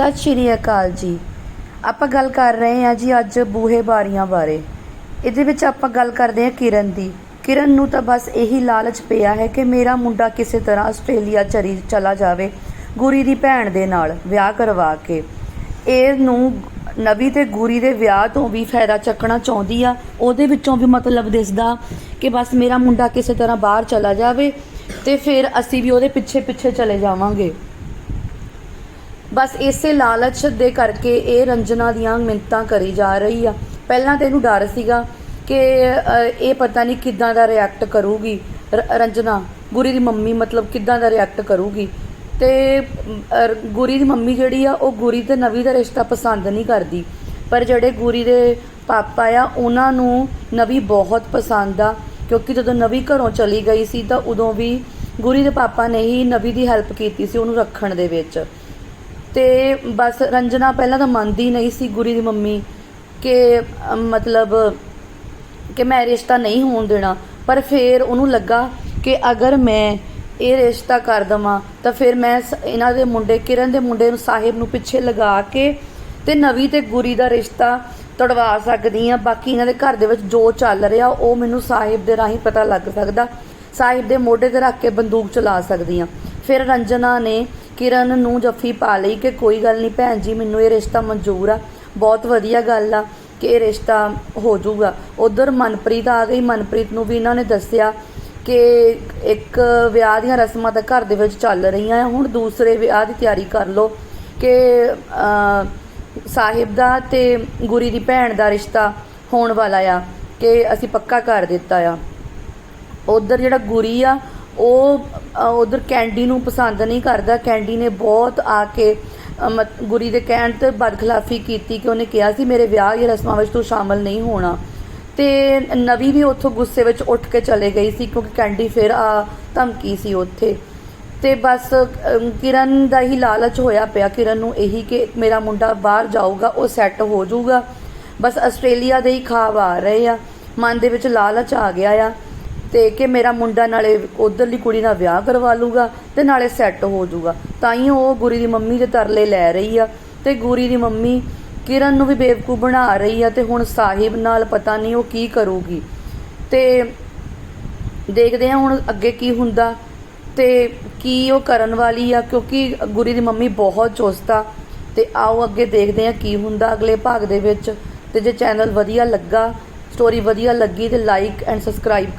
ਸਤਿ ਸ਼੍ਰੀ ਅਕਾਲ ਜੀ। ਆਪਾਂ ਗੱਲ ਕਰ ਰਹੇ ਹਾਂ ਜੀ ਅੱਜ ਬੂਹੇ ਬਾਰੀਆਂ ਬਾਰੇ। ਇਹਦੇ ਵਿੱਚ ਆਪਾਂ ਗੱਲ ਕਰਦੇ ਹਾਂ ਕਿਰਨ ਦੀ। ਕਿਰਨ ਨੂੰ ਤਾਂ ਬਸ ਇਹੀ ਲਾਲਚ ਪਿਆ ਹੈ ਕਿ ਮੇਰਾ ਮੁੰਡਾ ਕਿਸੇ ਤਰ੍ਹਾਂ ਆਸਟ੍ਰੇਲੀਆ ਚਰੀ ਚਲਾ ਜਾਵੇ, ਗੁਰੀ ਦੀ ਭੈਣ ਦੇ ਨਾਲ ਵਿਆਹ ਕਰਵਾ ਕੇ। ਇਹ ਨੂੰ ਨਵੀ ਤੇ ਗੁਰੀ ਦੇ ਵਿਆਹ ਤੋਂ ਵੀ ਫਾਇਦਾ ਚੱਕਣਾ ਚਾਹੁੰਦੀ ਆ। ਉਹਦੇ ਵਿੱਚੋਂ ਵੀ ਮਤਲਬ ਦਿਸਦਾ ਕਿ ਬਸ ਮੇਰਾ ਮੁੰਡਾ ਕਿਸੇ ਤਰ੍ਹਾਂ ਬਾਹਰ ਚਲਾ ਜਾਵੇ ਤੇ ਫਿਰ ਅਸੀਂ ਵੀ ਉਹਦੇ ਪਿੱਛੇ ਪਿੱਛੇ ਚਲੇ ਜਾਵਾਂਗੇ। ਬਸ ਇਸੇ ਲਾਲਚ ਦੇ ਕਰਕੇ ਇਹ ਰੰਜਨਾ ਦੀਆਂ ਮਿੰਤਾਂ ਕਰੀ ਜਾ ਰਹੀ ਆ। ਪਹਿਲਾਂ ਤੇ ਇਹਨੂੰ ਡਰ ਸੀਗਾ ਕਿ ਇਹ ਪਤਾ ਨਹੀਂ ਕਿੱਦਾਂ ਦਾ ਰਿਐਕਟ ਕਰੂਗੀ ਰ- ਰੰਜਨਾ। ਗੁਰੀ ਦੀ ਮੰਮੀ ਮਤਲਬ ਕਿੱਦਾਂ ਦਾ ਰਿਐਕਟ ਕਰੂਗੀ। ਤੇ ਗੁਰੀ ਦੀ ਮੰਮੀ ਜਿਹੜੀ ਆ, ਉਹ ਗੁਰੀ ਤੇ ਨਵੀ ਦਾ ਰਿਸ਼ਤਾ ਪਸੰਦ ਨਹੀਂ ਕਰਦੀ। ਪਰ ਜਿਹੜੇ ਗੁਰੀ ਦੇ ਪਾਪਾ ਆ, ਉਹਨਾਂ ਨੂੰ ਨਵੀ ਬਹੁਤ ਪਸੰਦ ਆ। ਕਿਉਂਕਿ ਜਦੋਂ ਨਵੀ ਘਰੋਂ ਚਲੀ ਗਈ ਸੀ, ਤਾਂ ਉਦੋਂ ਵੀ ਗੁਰੀ ਦੇ ਪਾਪਾ ਨੇ ਹੀ ਨਵੀ ਦੀ ਹੈਲਪ ਕੀਤੀ ਸੀ ਉਹਨੂੰ ਰੱਖਣ ਦੇ ਵਿੱਚ। ਤੇ ਬਸ ਰੰਜਨਾ ਪਹਿਲਾਂ ਤਾਂ ਮੰਨਦੀ ਨਹੀਂ ਸੀ ਗੁਰੀ ਦੀ ਮੰਮੀ ਕਿ ਮਤਲਬ ਕਿ ਮੈਂ ਰਿਸ਼ਤਾ ਨਹੀਂ ਹੋਣ ਦੇਣਾ। ਪਰ ਫਿਰ ਉਹਨੂੰ ਲੱਗਾ ਕਿ ਅਗਰ ਮੈਂ ਇਹ ਰਿਸ਼ਤਾ ਕਰ ਦਵਾਂ, ਤਾਂ ਫਿਰ ਮੈਂ ਸ- ਇਹਨਾਂ ਦੇ ਮੁੰਡੇ, ਕਿਰਨ ਦੇ ਮੁੰਡੇ ਨੂੰ ਸਾਹਿਬ ਨੂੰ ਪਿੱਛੇ ਲਗਾ ਕੇ ਤੇ ਨਵੀ ਤੇ ਗੁਰੀ ਦਾ ਰਿਸ਼ਤਾ ਤੜਵਾ ਸਕਦੀ ਆ ਬਾਕੀ ਇਹਨਾਂ ਦੇ ਘਰ ਦੇ ਵਿੱਚ ਜੋ ਚੱਲ ਰਿਹਾ, ਉਹ ਮੈਨੂੰ ਸਾਹਿਬ ਦੇ ਰਾਹੀਂ ਪਤਾ ਲੱਗ ਸਕਦਾ। ਸਾਹਿਬ ਦੇ ਮੋਢੇ ਤੇ ਰੱਖ ਕੇ ਬੰਦੂਕ ਚਲਾ ਸਕਦੀ ਆ ਫਿਰ ਰੰਜਨਾ ਨੇ ਕਿਰਨ ਨੂੰ ਜੱਫੀ ਪਾ ਲਈ ਕਿ ਕੋਈ ਗੱਲ ਨਹੀਂ ਭੈਣ ਜੀ, ਮੈਨੂੰ ਇਹ ਰਿਸ਼ਤਾ ਮਨਜ਼ੂਰ ਆ। ਬਹੁਤ ਵਧੀਆ ਗੱਲ ਆ ਕਿ ਇਹ ਰਿਸ਼ਤਾ ਹੋ ਜਾਊਗਾ। ਉਧਰ ਮਨਪ੍ਰੀਤ ਆ ਗਈ। ਮਨਪ੍ਰੀਤ ਨੂੰ ਵੀ ਇਹਨਾਂ ਨੇ ਦੱਸਿਆ ਕਿ ਇੱਕ ਵਿਆਹ ਦੀਆਂ ਰਸਮਾਂ ਤਾਂ ਘਰ ਦੇ ਵਿੱਚ ਚੱਲ ਰਹੀਆਂ ਆ। ਹੁਣ ਦੂਸਰੇ ਵਿਆਹ ਦੀ ਤਿਆਰੀ ਕਰ ਲਓ ਕਿ ਸਾਹਿਬ ਦਾ ਤੇ ਗੁਰੀ ਦੀ ਭੈਣ ਦਾ ਰਿਸ਼ਤਾ ਹੋਣ ਵਾਲਾ ਆ ਕਿ ਅਸੀਂ ਪੱਕਾ ਕਰ ਦਿੱਤਾ ਆ। ਉਧਰ ਜਿਹੜਾ ਗੁਰੀ ਆ ਉਹ ਉਧਰ ਕੈਂਡੀ ਨੂੰ ਪਸੰਦ ਨਹੀਂ ਕਰਦਾ। ਕੈਂਡੀ ਨੇ ਬਹੁਤ ਆ ਕੇ ਅ, ਗੁਰੀ ਦੇ ਕਹਿਣ ਤੇ ਬਦਖਲਾਫੀ ਕੀਤੀ ਕਿ ਉਹਨੇ ਕਿਹਾ ਸੀ ਮੇਰੇ ਵਿਆਹ ਦੀਆਂ ਰਸਮਾਂ ਵਿੱਚ ਤੂੰ ਸ਼ਾਮਲ ਨਹੀਂ ਹੋਣਾ। ਤੇ ਨਵੀ ਵੀ ਉੱਥੋਂ ਗੁੱਸੇ ਵਿੱਚ ਉੱਠ ਕੇ ਚਲੇ ਗਈ ਸੀ ਕਿਉਂਕਿ ਕੈਂਡੀ ਫਿਰ ਆ ਧਮਕੀ ਸੀ ਉੱਥੇ। ਤੇ ਬਸ ਕਿਰਨ ਦਾ ਹੀ ਲਾਲਚ ਹੋਇਆ ਪਿਆ। ਕਿਰਨ ਨੂੰ ਇਹੀ ਕਿ ਮੇਰਾ ਮੁੰਡਾ ਬਾਹਰ ਜਾਊਗਾ ਉਹ ਸੈੱਟ ਹੋ ਜਾਊਗਾ। ਬਸ ਆਸਟ੍ਰੇਲੀਆ ਦੇ ਹੀ ਖਾਬ ਆ ਰਹੇ ਆ। ਮਨ ਦੇ ਵਿੱਚ ਲਾਲਚ ਆ ਗਿਆ ਆ। ਤੇ ਕਿ ਮੇਰਾ ਮੁੰਡਾ ਨਾਲੇ ਉਧਰਲੀ ਕੁੜੀ ਨਾਲ ਵਿਆਹ ਕਰਵਾ ਲੂਗਾ ਤੇ ਨਾਲੇ ਸੈੱਟ ਹੋ ਜਾਊਗਾ। ਤਾਂ ਹੀ ਉਹ ਗੁਰੀ ਦੀ ਮੰਮੀ ਦੇ ਤਰਲੇ ਲੈ ਰਹੀ ਆ ਤੇ ਗੁਰੀ ਦੀ ਮੰਮੀ ਕਿਰਨ ਨੂੰ ਵੀ ਬੇਵਕੂਫ ਬਣਾ ਰਹੀ ਆ ਤੇ ਹੁਣ ਸਾਹਿਬ ਨਾਲ ਪਤਾ ਨਹੀਂ ਉਹ ਕੀ ਕਰੂਗੀ। ਤੇ ਦੇਖਦੇ ਆ ਹੁਣ ਅੱਗੇ ਕੀ ਹੁੰਦਾ ਤੇ ਕੀ ਉਹ ਕਰਨ ਵਾਲੀ ਆ ਕਿਉਂਕਿ ਗੁਰੀ ਦੀ ਮੰਮੀ ਬਹੁਤ ਚੁਸਤਾ ਤੇ ਆਓ ਅੱਗੇ ਦੇਖਦੇ ਆ ਕੀ ਹੁੰਦਾ ਅਗਲੇ ਭਾਗ ਦੇ ਵਿੱਚ। ਤੇ ਜੇ ਚੈਨਲ ਵਧੀਆ ਲੱਗਾ ਸਟੋਰੀ ਵਧੀਆ ਲੱਗੀ ਤੇ ਲਾਈਕ ਐਂਡ ਸਬਸਕ੍ਰਾਈਬ ਕਰ